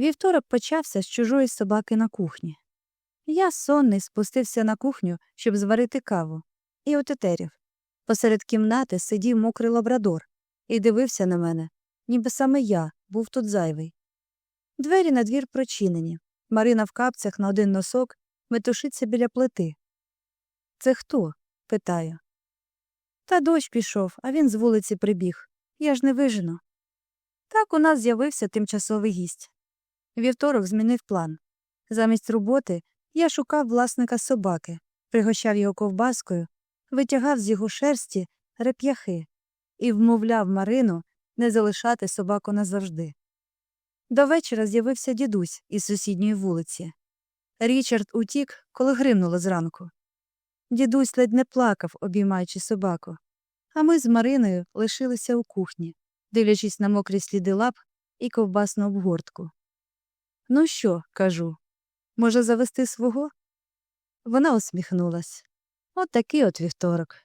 Вівторок почався з чужої собаки на кухні. Я сонний спустився на кухню, щоб зварити каву, і отетерів. Посеред кімнати сидів мокрий лабрадор і дивився на мене, ніби саме я був тут зайвий. Двері на двір прочинені. Марина в капцях на один носок метушиться біля плити. Це хто? питаю. Та дощ пішов, а він з вулиці прибіг. Я ж не вижену. Так у нас з'явився тимчасовий гість. Вівторок змінив план. Замість роботи я шукав власника собаки, пригощав його ковбаскою, витягав з його шерсті реп'яхи і вмовляв Марину не залишати собаку назавжди. До вечора з'явився дідусь із сусідньої вулиці. Річард утік, коли гримнуло зранку. Дідусь ледь не плакав, обіймаючи собаку, а ми з Мариною лишилися у кухні, дивлячись на мокрі сліди лап і ковбасну обгортку. Ну що, кажу, може завести свого? Вона усміхнулась. От такий от вівторок.